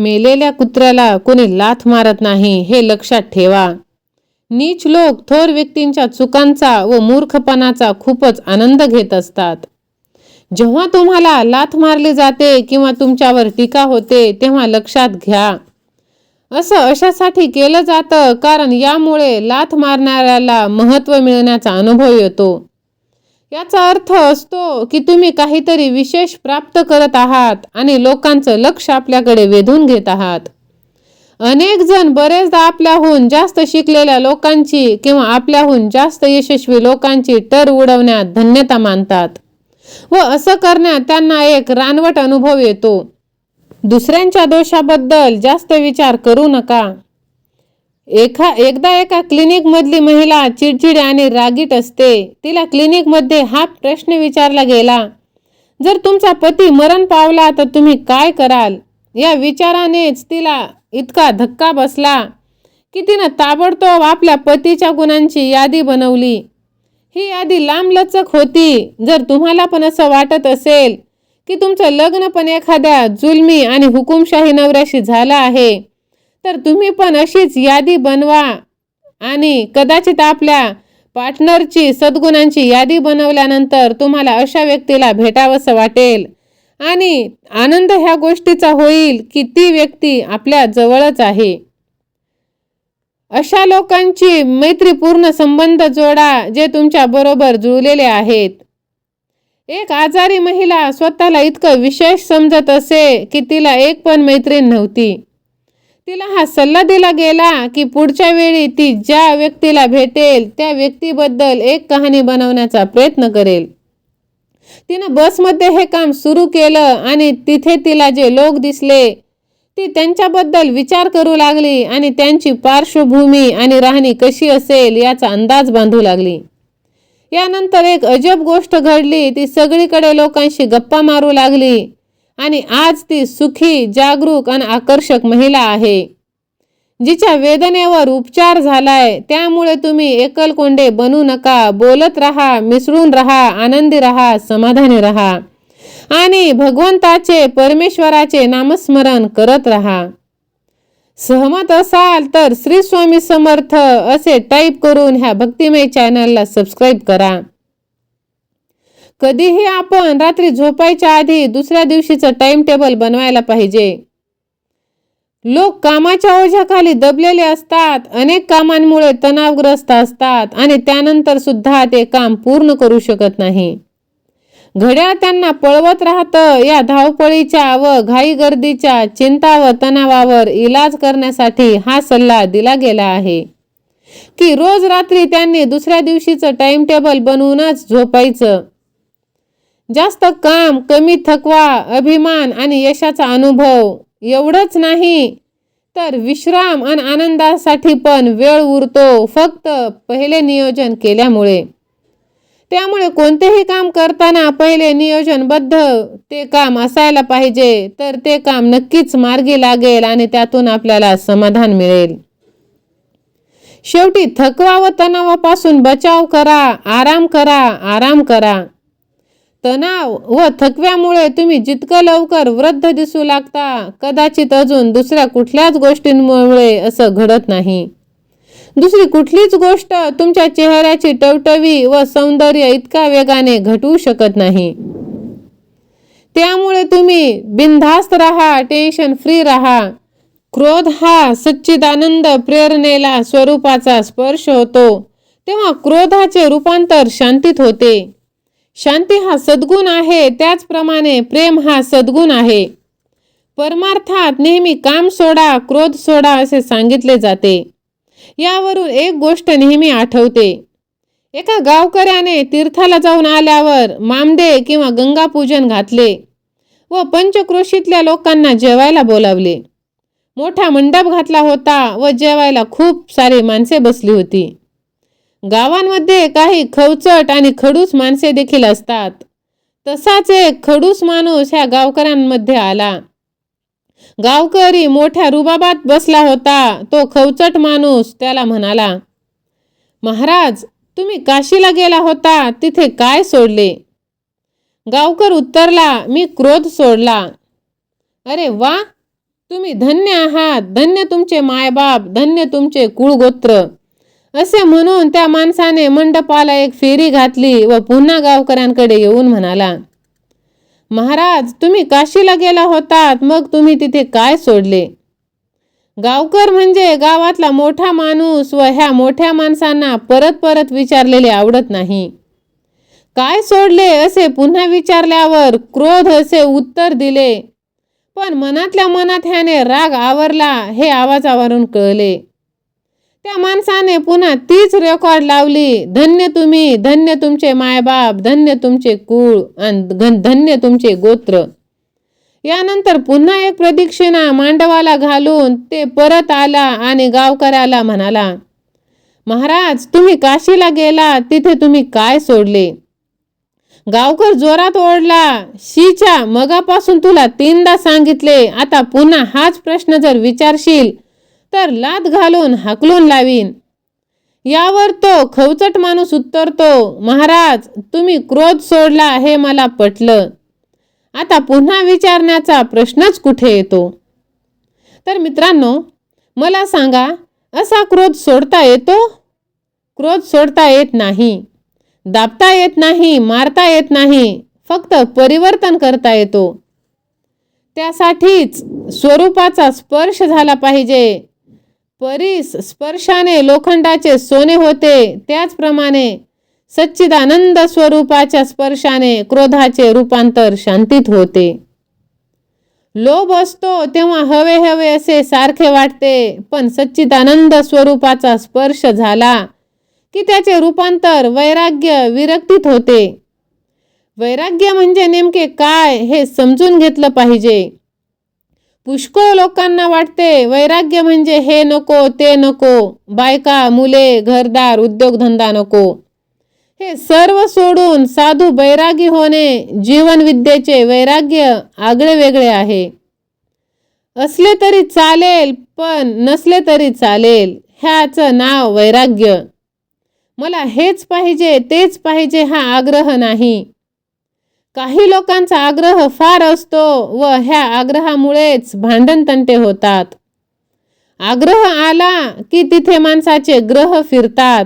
मेलेल्या कुत्र्याला कोणी लाथ मारत नाही हे लक्षात ठेवा. नीच लोक थोर व्यक्तींच्या चुकांचा व मूर्खपणाचा खूपच आनंद घेत असतात. जेव्हा तुम्हाला लाथ मारली जाते किंवा तुमच्यावर टीका होते तेव्हा लक्षात घ्या. असं अशासाठी केलं जातं कारण यामुळे लाथ मारणाऱ्याला महत्त्व मिळण्याचा अनुभव येतो. याचा अर्थ असतो की तुम्ही काहीतरी विशेष प्राप्त करत आहात आणि लोकांचं लक्ष आपल्याकडे वेधून घेत आहात. अनेक जण बरेचदा आपल्याहून जास्त शिकलेल्या लोकांची किंवा आपल्याहून जास्त यशस्वी लोकांची टर उडवण्यात धन्यता मानतात व असं करण्यात त्यांना एक रानवट अनुभव येतो. दुसऱ्यांच्या दोषाबद्दल जास्त विचार करू नका. एका एकदा एका क्लिनिक मधली महिला चिडचिड आणि रागीट असते. तिला क्लिनिकमध्ये हा प्रश्न विचारला गेला जर तुमचा पती मरण पावला तर तुम्ही काय कराल? या विचारानेच तिला इतका धक्का बसला की तिनं ताबडतोब आपल्या पतीच्या गुणांची यादी बनवली. ही यादी लांबलचक होती. जर तुम्हाला पण असं वाटत असेल की तुमचं लग्न पण एखाद्या जुलमी आणि हुकुमशाही नवऱ्याशी झालं आहे तर तुम्ही पण अशीच यादी बनवा. आणि कदाचित आपल्या पार्टनरची सद्गुणांची यादी बनवल्यानंतर तुम्हाला अशा व्यक्तीला भेटावंसं वाटेल. आणि आनंद ह्या गोष्टीचा होईल की ती व्यक्ती आपल्या जवळच आहे. अशा लोकांची मैत्रीपूर्ण संबंध जोडा जे तुमच्या बरोबर जुळलेले आहेत. एक आजारी महिला स्वतःला इतकं विशेष समजत असे की तिला एक पण मैत्रीण नव्हती. तिला हा सल्ला दिला गेला की पुढच्या वेळी ती ज्या व्यक्तीला भेटेल त्या व्यक्तीबद्दल एक कहाणी बनवण्याचा प्रयत्न करेल. तिनं बसमध्ये हे काम सुरू केलं आणि तिथे तिला जे लोक दिसले ती त्यांच्याबद्दल विचार करू लागली आणि त्यांची पार्श्वभूमी आणि राहणी कशी असेल याचा अंदाज बांधू लागली. यानंतर एक अजब गोष्ट घडली ती सगळीकडे लोकांशी गप्पा मारू लागली. आणि आज ती सुखी जागरूक आणि आकर्षक महिला आहे. जिच्या वेदनेवर उपचार झालाय त्यामुळे तुम्ही एकलकोंडे बनू नका. बोलत राहा मिसळून राहा आनंदी राहा समाधानी राहा. आणि भगवंताचे परमेश्वराचे नामस्मरण करत राहा. सहमत असाल तर श्री स्वामी समर्थ असे टाईप करून ह्या भक्तिमय चॅनलला सबस्क्राईब करा. कधीही आपण रात्री झोपायच्या आधी दुसऱ्या दिवशीचं टाइम टेबल बनवायला पाहिजे. लोक कामाच्या ओझ्याखाली दबलेले असतात अनेक कामांमुळे तणावग्रस्त असतात आणि त्यानंतर सुद्धा ते काम पूर्ण करू शकत नाही. घड्याळ त्यांना पळवत राहतं या धावपळीच्या व घाई गर्दीच्या चिंता व तणावावर इलाज करण्यासाठी हा सल्ला दिला गेला आहे. की रोज रात्री त्यांनी दुसऱ्या दिवशीचं टाइम टेबल बनवूनच झोपायचं. जास्त काम कमी थकवा अभिमान आणि यशाचा अनुभव एवढंच नाही. तर विश्राम आणि आनंदासाठी पण वेळ उरतो फक्त पहिले नियोजन केल्यामुळे. त्यामुळे कोणतेही काम करताना पहिले नियोजनबद्ध ते काम असायला पाहिजे तर ते काम नक्कीच मार्गी लागेल आणि त्यातून आपल्याला समाधान मिळेल. शेवटी थकवा व तणावापासून बचाव करा आराम करा आराम करा. तणाव व थकव्यामुळे तुम्ही जितकं लवकर वृद्ध दिसू लागता कदाचित अजून दुसऱ्या कुठल्याच गोष्टींमुळे असं घडत नाही. दुसरी कुठलीच गोष्ट तुमच्या चेहऱ्याची टवटवी व सौंदर्य इतका वेगाने घटवू शकत नाही. त्यामुळे तुम्ही बिनधास्त राहा टेन्शन फ्री राहा. क्रोध हा सच्चिदानंद प्रेरणेला स्वरूपाचा स्पर्श होतो. तेव्हा क्रोधाचे रूपांतर शांतीत होते. शांती हा सद्गुण आहे त्याचप्रमाणे प्रेम हा सद्गुण आहे. परमार्थात नेहमी काम सोडा क्रोध सोडा असे सांगितले जाते. यावरून एक गोष्ट नेहमी आठवते. एका गावकऱ्याने तीर्थाला जाऊन आल्यावर मामदे किंवा गंगापूजन घातले व पंचक्रोशीतल्या लोकांना जेवायला बोलावले. मोठा मंडप घातला होता व जेवायला खूप सारी माणसे बसली होती. गावांमध्ये काही खवचट आणि खडूस माणसे देखील असतात. तसाच एक खडूस माणूस ह्या गावकऱ्यांमध्ये आला. गावकरी मोठ्या रुबाबात बसला होता. तो खवचट माणूस त्याला म्हणाला महाराज तुम्ही काशीला गेला होता. तिथे काय सोडले? गावकर उत्तरला मी क्रोध सोडला. अरे वा! तुम्ही धन्य आहात. धन्य तुमचे मायबाप. धन्य तुमचे कुळगोत्र. असे म्हणून त्या माणसाने मंडपाला एक फेरी घातली व पुन्हा गावकऱ्यांकडे येऊन म्हणाला महाराज तुम्ही काशीला गेला होतात मग तुम्ही तिथे काय सोडले? गावकर म्हणजे गावातला मोठा माणूस व ह्या मोठ्या माणसांना परत परत विचारलेले आवडत नाही. काय सोडले असे पुन्हा विचारल्यावर क्रोध असे उत्तर दिले पण मनातल्या मनात ह्याने राग आवरला हे आवाजावरून कळले. त्या माणसाने पुन्हा तीच रेकॉर्ड लावली. धन्य तुम्ही धन्य तुमचे मायबाप धन्य तुमचे कुळ आणि धन्य तुमचे गोत्र. यानंतर पुन्हा एक प्रदक्षिणा मांडवाला घालून ते परत आला आणि गावकऱ्याला म्हणाला महाराज तुम्ही काशीला गेला तिथे तुम्ही काय सोडले? गावकर जोरात ओढला शीच्या मगापासून तुला तीनदा सांगितले आता पुन्हा हाच प्रश्न जर विचारशील तर लात घालून हाकलून लावीन. यावर तो खवचट माणूस उत्तरतो महाराज तुम्ही क्रोध सोडला हे मला पटलं. आता पुन्हा विचारण्याचा प्रश्नच कुठे येतो? तर मित्रांनो मला सांगा असा क्रोध सोडता येतो? क्रोध सोडता येत नाही. दाबता येत नाही मारता येत नाही फक्त परिवर्तन करता येतो. त्यासाठीच स्वरूपाचा स्पर्श झाला पाहिजे. परीस स्पर्शाने लोखंडाचे सोने होते. त्याचप्रमाणे सच्चिदानंद स्वरूपाच्या स्पर्शाने क्रोधाचे रूपांतर शांतीत होते. लोभ असतो तेव्हा हवे हवे असे सारखे वाटते पण सच्चिदानंद स्वरूपाचा स्पर्श झाला की त्याचे रूपांतर वैराग्य विरक्तीत होते. वैराग्य म्हणजे नेमके काय हे समजून घेतलं पाहिजे. पुष्कळ लोकांना वाटते वैराग्य म्हणजे हे नको ते नको बायका मुले घरदार उद्योगधंदा नको. हे सर्व सोडून साधू बैरागी होणे जीवनविद्येचे वैराग्य आगळे वेगळे आहे. असले तरी चालेल पण नसले तरी चालेल ह्याचं नाव वैराग्य. मला हेच पाहिजे तेच पाहिजे हा आग्रह नाही. काही लोकांचा आग्रह फार असतो व ह्या आग्रहामुळेच भांडण तंटे होतात. आग्रह आला की तिथे माणसाचे ग्रह फिरतात.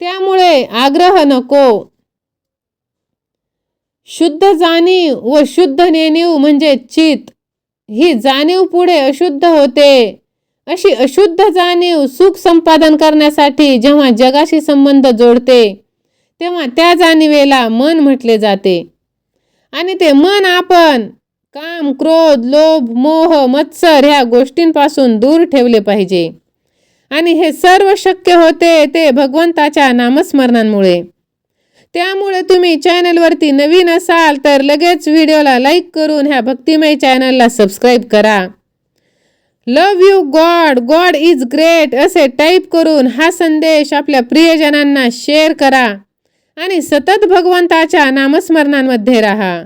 त्यामुळे आग्रह नको. शुद्ध जाणीव व शुद्ध नेणीव म्हणजे चित. ही जाणीव पुढे अशुद्ध होते. अशी अशुद्ध जाणीव सुख संपादन करण्यासाठी जेव्हा जगाशी संबंध जोडते तेव्हा त्या जाणीवेला मन म्हटले जाते. आणि ते मन आपण काम क्रोध लोभ मोह मत्सर ह्या गोष्टींपासून दूर ठेवले पाहिजे. आणि हे सर्व शक्य होते ते भगवंताच्या नामस्मरणांमुळे. त्यामुळे तुम्ही चॅनलवरती नवीन असाल तर लगेच व्हिडिओला लाईक करून ह्या भक्तिमय चॅनलला सबस्क्राईब करा. Love you god god is great असे टाईप करून हा संदेश आपल्या प्रियजनांना शेअर करा. आणि सतत भगवंताच्या नामस्मरणांमध्ये राहा.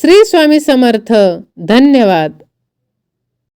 श्री स्वामी समर्थ. धन्यवाद.